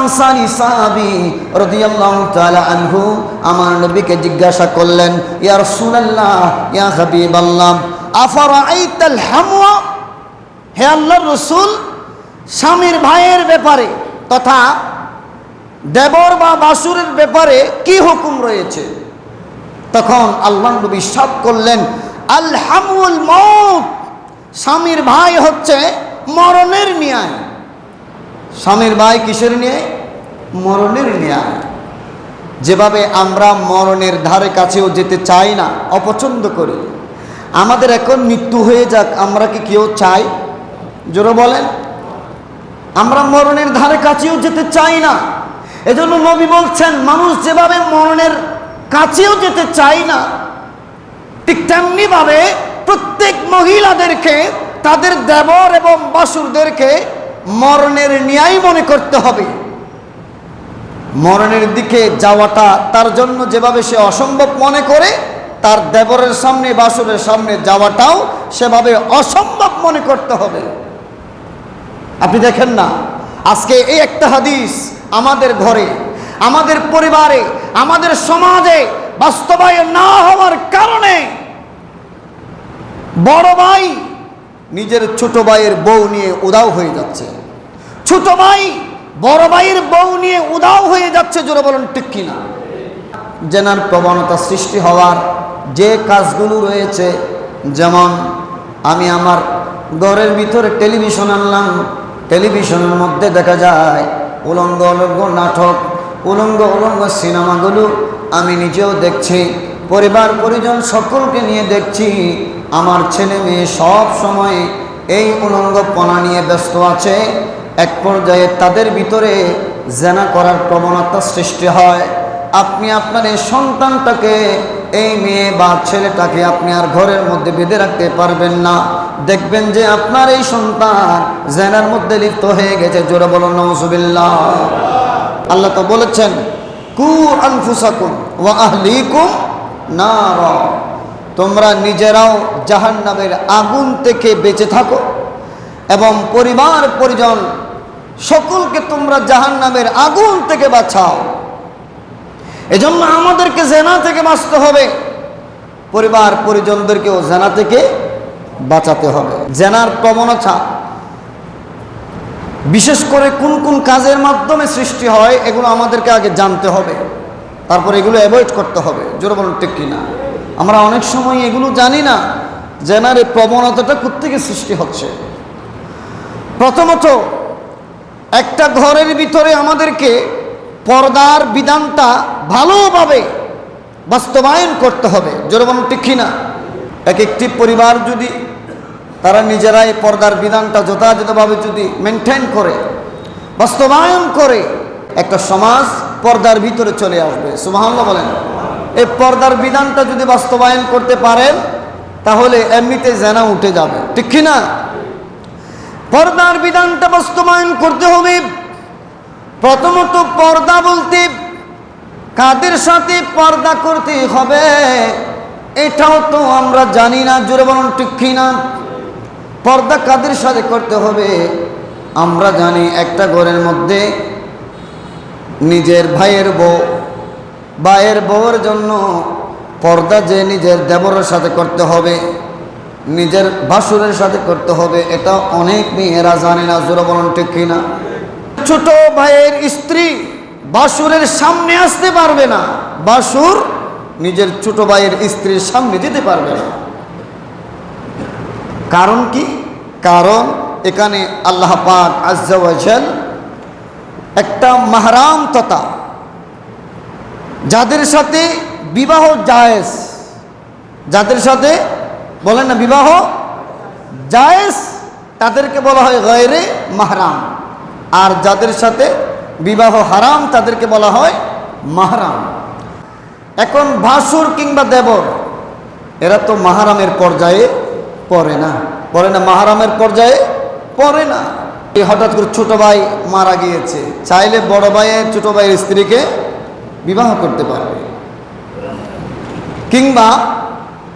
আনসারি সাহাবী রাদিয়াল্লাহু তাআলা আনহু আমার নবীকে জিজ্ঞাসা করলেন, ইয়া রাসূলুল্লাহ, ইয়া হাবিবাল্লাহ, আফারাআইতাল হামওয়া? হে আল্লাহর রসুল, স্বামীর ভাইয়ের ব্যাপারে তথা দেবর বা বাসুরের ব্যাপারে কি হুকুম রয়েছে? তখন আল্লাহ নবী সাপ করলেন আলহামুল মৌত স্বামীর ভাই হচ্ছে মরণের ন্যায়। স্বামীর ভাই কিসের ন্যায় মরণের ন্যায় যেভাবে আমরা মরণের ধারে কাছেও যেতে চাই না, অপছন্দ করি। আমাদের এখন মৃত্যু হয়ে যাক, আমরা কি কেউ চাই? জোরে বলেন। আমরা মরণের ধারে কাছেও যেতে চাই না। এজন্য নবী বলছেন, মানুষ যেভাবে মরণের কাছেও যেতে চাই না, ঠিক তেমনিভাবে প্রত্যেক মহিলাদেরকে, তাদের দেবর এবং বাসুরদেরকে মরণের ন্যায় মনে করতে হবে। মরণের দিকে যাওয়াটা তার জন্য যেভাবে সে অসম্ভব মনে করে, তার দেবরের সামনে, বাসুরের সামনে যাওয়াটাও সেভাবে অসম্ভব মনে করতে হবে। আপনি দেখেন না, আজকে এই একটা হাদিস আমাদের ঘরে, আমাদের পরিবারে, আমাদের সমাজে বাস্তবায়ন না হওয়ার কারণে বড় ভাই নিজের ছোট ভাইয়ের বউ নিয়ে উদাও হয়ে যাচ্ছে। ছোট ভাই, বড় ভাইয়ের বউ নিয়ে উদাও হয়ে যাচ্ছে, জোরে বলুন, ঠিক কিনা? জেনার প্রবণতা সৃষ্টি হওয়ার যে কাজগুলো রয়েছে, যেমন আমি আমার ঘরের ভিতরে টেলিভিশন আনলাম, টেলিভিশনের মধ্যে দেখা যায়, উলঙ্গ উলঙ্গ নাটক, উলঙ্গ উলঙ্গ সিনেমাগুলো আমি নিজেও দেখছি, পরিবার পরিজন সকলকে নিয়ে দেখছি, আমার ছেলে মেয়ে সব সময় এই উলঙ্গপনা নিয়ে ব্যস্ত আছে এক পর্যায়ে তাদের ভিতরে জেনা করার প্রবণতা সৃষ্টি হয়। আপনি আপনার এই সন্তানটাকে, এই মেয়ে বা ছেলেটাকে আপনি আর ঘরের মধ্যে বেঁধে রাখতে পারবেন না। দেখবেন যে আপনার এই সন্তান জেনার মধ্যে লিপ্ত হয়ে গেছে। জোরে বলুন নজুবিল্লাহ আল্লাহ তো বলেছেন, কু আনফুসাকুম ওয়া আহলিকুম নার। তোমরা নিজেরাও জাহান্নামের আগুন থেকে বেঁচে থাকো এবং পরিবার পরিজন সকলকে তোমরা জাহান্নামের আগুন থেকে বাঁচাও। এজন্য আমাদেরকে জেনা থেকে বাঁচতে হবে। পরিবার পরিজনদেরকেও জেনা থেকে বাঁচাতে হবে। জেনার প্রবণতা। বিশেষ করে কোন কোন কাজের মাধ্যমে সৃষ্টি হয়, এগুলো আমাদেরকে আগে জানতে হবে। তারপর এগুলো অ্যাভয়েড করতে হবে। জোরে বলুন ঠিক কিনা? আমরা অনেক সময় এগুলো জানি না, জেনার এই প্রবণতাটা কোথেকে সৃষ্টি হচ্ছে। প্রথমত একটা ঘরের ভিতরে আমাদেরকে পর্দার বিধানটা ভালোভাবে বাস্তবায়ন করতে হবে। বলুন ঠিক কিনা? এক একটি পরিবার যদি তারা নিজেরাই পর্দার বিধানটা যথাযথভাবে যদি মেনটেন করে, বাস্তবায়ন করে, একটা সমাজ পর্দার ভিতরে চলে আসবে। সুমাহাল্লা বলেন। এই পর্দার বিধানটা যদি বাস্তবায়ন করতে পারেন, তাহলে এমনিতে জেনা উঠে যাবে। ঠিক কিনা? পর্দার বিধানটা বাস্তবায়ন করতে হবে। প্রথমত পর্দা বলতে কাদের সাথে পর্দা করতে হবে, এটাও তো আমরা জানি না, জোরে বলুন ঠিক কিনা পর্দা কাদের সাথে করতে হবে? আমরা জানি একটা ঘরের মধ্যে নিজের ভাইয়ের বউ, ভাইয়ের বউয়ের জন্য পর্দা যে নিজের দেবরের সাথে করতে হবে। নিজের ভাসুরের সাথে করতে হবে, এটা অনেক মেয়েরা জানে না, জোরে বলুন ঠিক কিনা? ছোট ভাইয়ের স্ত্রী বাসুরের সামনে আসতে পারবে না, বাসুর নিজের ছোট ভাইয়ের স্ত্রীর সামনে যেতে পারবে না। কারণ কি? কারণ এখানে আল্লাহ পাক আজ্জাওয়াজাল একটা মাহারাম তথা, যাদের সাথে বিবাহ জায়েজ, যাদের সাথে বলেন না, বিবাহ জায়েজ, তাদেরকে বলা হয় গয়রে মাহরাম। আর যাদের সাথে বিবাহ হারাম, তাদেরকে বলা হয় মাহরাম। এখন ভাসুর কিংবা দেবর, এরা তো মাহারামের পর্যায়ে পড়ে না। পড়ে না, মাহারামের পর্যায়ে পড়ে না। এই হঠাৎ করে ছোট ভাই মারা গিয়েছে। চাইলে বড় ভাইয়ের ছোট ভাইয়ের স্ত্রীকে বিবাহ করতে পারবে। কিংবা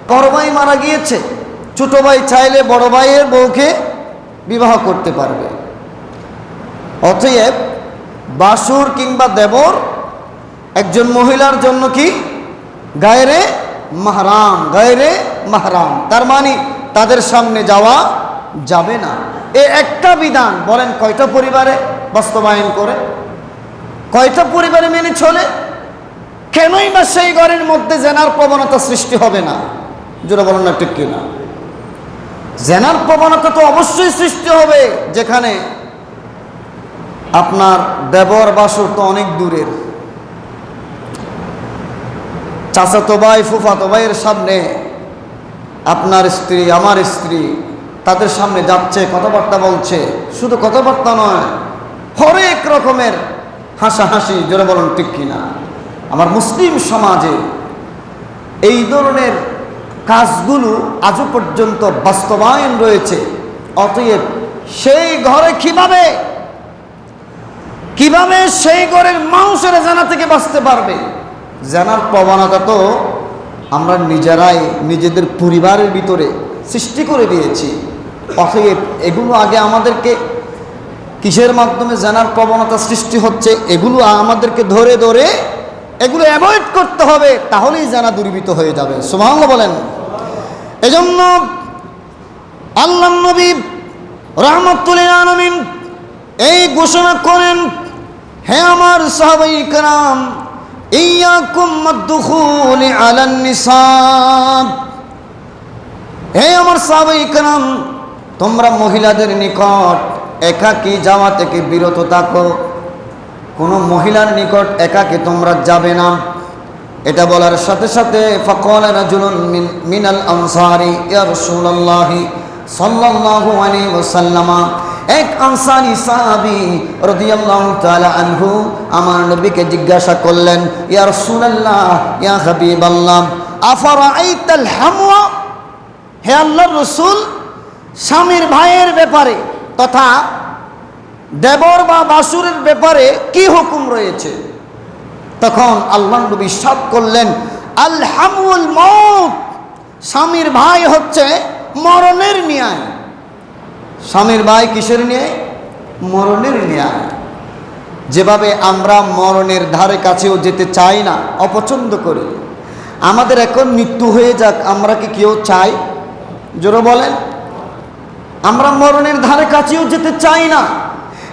বড় ভাই মারা গিয়েছে, ছোট ভাই চাইলে বড় ভাইয়ের বউকে বিবাহ করতে পারবে। অতএব বাসুর কিংবা দেবর একজন মহিলার জন্য কি? গায়রে মাহরাম গায়রে মাহরাম। তার মানে তাদের সামনে যাওয়া যাবে না। এ একটা বিধান, বলেন কয়টা পরিবারে বাস্তবায়ন করে? কয়টা পরিবারে মেনে চলে? কেনই বা সেই ঘরের মধ্যে জেনার প্রবণতা সৃষ্টি হবে না? যেটা বলেন না, ঠিক কিনা? জেনার প্রবণতা তো অবশ্যই সৃষ্টি হবে, যেখানে আপনার দেবর বাসর তো অনেক দূরের। চাচাতো ভাই ফুফাতো ভাইয়ের সামনে, আপনার স্ত্রী, আমার স্ত্রী, তাদের সামনে যাচ্ছে, কথাবার্তা বলছে, শুধু কথাবার্তা নয়, হরেক রকমের হাসাহাসি, জোরে বলুন, ঠিক কিনা? আমার মুসলিম সমাজে এই ধরনের কাজগুলো আজও পর্যন্ত বাস্তবায়ন রয়েছে। অতএব সেই ঘরে কীভাবে কীভাবে সেই ঘরের মানুষের জানা থেকে বাঁচতে পারবে? জানার প্রবণতা তো আমরা নিজেরাই, নিজেদের পরিবারের ভিতরে সৃষ্টি করে দিয়েছি। অতএব এগুলো আগে আমাদেরকে কিসের মাধ্যমে জানার প্রবণতা সৃষ্টি হচ্ছে, এগুলো আমাদেরকে ধরে ধরে এগুলো অ্যাভয়েড করতে হবে, তাহলেই জানা দূরীভূত হয়ে যাবে। সুমাঙ্গ বলেন। এজন্য আল্লাহ নবী রহমতুল আলমিন এই ঘোষণা করেন, হে আমার সাহাবাই কারাম হে আমার সাহাবাই তোমরা মহিলাদের নিকট একাকী যাওয়া থেকে বিরত থাকো। কোনো মহিলার নিকট একাকে তোমরা যাবে না। এটা বলার সাথে সাথে ফকল রাজুলুন মিন, মিনাল আনসারি, ইয়া রাসূলুল্লাহি সাল্লাল্লাহু আলাইহি ওয়াসাল্লামা, এক আনসারি সাহাবী রাদিয়াল্লাহু তাআলা আনহু আমার নবীকে জিজ্ঞাসা করলেন, ইয়া রাসূলুল্লাহ, ইয়া হাবিবাল্লাহ, আফারাআইতাল হামওয়া? হে আল্লাহর রাসূল, স্বামীর ভাইয়ের ব্যাপারে তথা দেবর বা বাসুরের ব্যাপারে কি হুকুম রয়েছে? তখন আল্লাহ নবী সাপ করলেন, আলহামুল মত স্বামীর ভাই হচ্ছে মরণের ন্যায়। স্বামীর ভাই কিসের ন্যায়? মরণের ন্যায়। যেভাবে আমরা মরণের ধারে কাছেও যেতে চাই না, অপছন্দ করি। আমাদের এখন মৃত্যু হয়ে যাক, আমরা কি কেউ চাই? জোরে বলেন। আমরা মরণের ধারে কাছেও যেতে চাই না।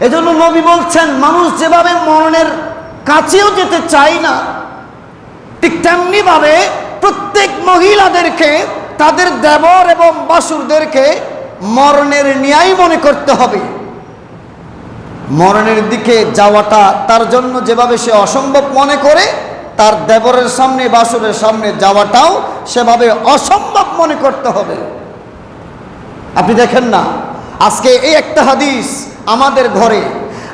এজন্য নবী বলছেন, মানুষ যেভাবে মরণের কাছেও যেতে চায় না, ঠিক তেমনি ভাবে প্রত্যেক মহিলাদেরকে, তাদের দেবর এবং বাসুরদেরকে মরণের ন্যায় মনে করতে হবে। মরণের দিকে যাওয়াটা তার জন্য যেভাবে সে অসম্ভব মনে করে, তার দেবরের সামনে, বাসুরের সামনে যাওয়াটাও সেভাবে অসম্ভব মনে করতে হবে। আপনি দেখেন না, আজকে এই একটা হাদিস আমাদের ঘরে,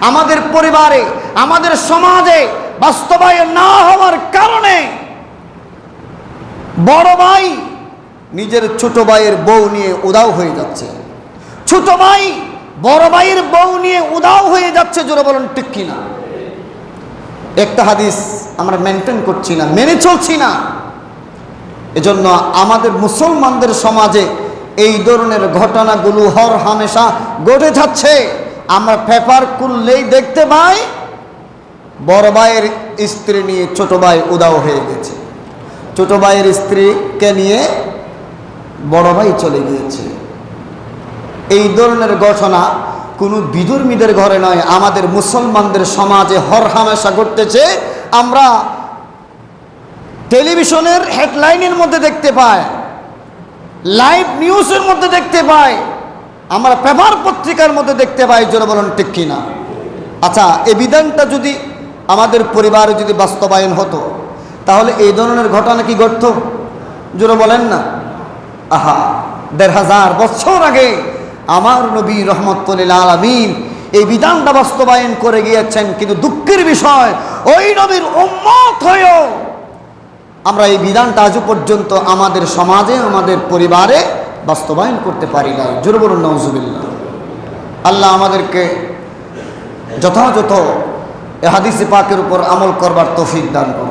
আমাদের পরিবারে, আমাদের সমাজে বাস্তবায়ন না হওয়ার কারণে বড় ভাই নিজের ছোট ভাইয়ের বউ নিয়ে উদাও হয়ে যাচ্ছে। ছোট ভাই বড় ভাইয়ের বউ নিয়ে উদাও হয়ে যাচ্ছে, জোরে বলুন, ঠিক কিনা? একটা হাদিস আমরা মেনটেন করছি না, মেনে চলছি না। এজন্য আমাদের মুসলমানদের সমাজে এই ধরনের ঘটনাগুলো হর হামেশা ঘটে যাচ্ছে। আমরা পেপার খুললেই দেখতে পাই, বড় ভাইয়ের স্ত্রী নিয়ে ছোট ভাই উদাও হয়ে গেছে। ছোট ভাইয়ের স্ত্রীকে নিয়ে বড় ভাই চলে গিয়েছে। এই ধরনের ঘটনা কোনো বিধর্মীদের ঘরে নয়, আমাদের মুসলমানদের সমাজে হর হামেশা ঘটতেছে। আমরা টেলিভিশনের হেডলাইনের মধ্যে দেখতে পাই, লাইভ নিউজের মধ্যে দেখতে পাই। আমরা পেপার পত্রিকার মধ্যে দেখতে পাই, জোরে বলুন, ঠিক কিনা? আচ্ছা এই বিধানটা যদি আমাদের পরিবারে যদি বাস্তবায়ন হতো, তাহলে এই ধরনের ঘটনা কি ঘটত? জোরে বলেন না। আহা, দেড় হাজার বছর আগে আমার নবী রহমতুল্লাহ আলমিন এই বিধানটা বাস্তবায়ন করে গিয়েছেন, কিন্তু দুঃখের বিষয়, ওই নবীর উম্মত হয়েও আমরা এই বিধানটা আজও পর্যন্ত আমাদের সমাজে, আমাদের পরিবারে বাস্তবায়ন করতে পারি নাই। জোরবর নজুবিল্লা আল্লাহ আমাদেরকে যথাযথ এ হাদিসে পাকের উপর আমল করবার তৌফিক দান করুন।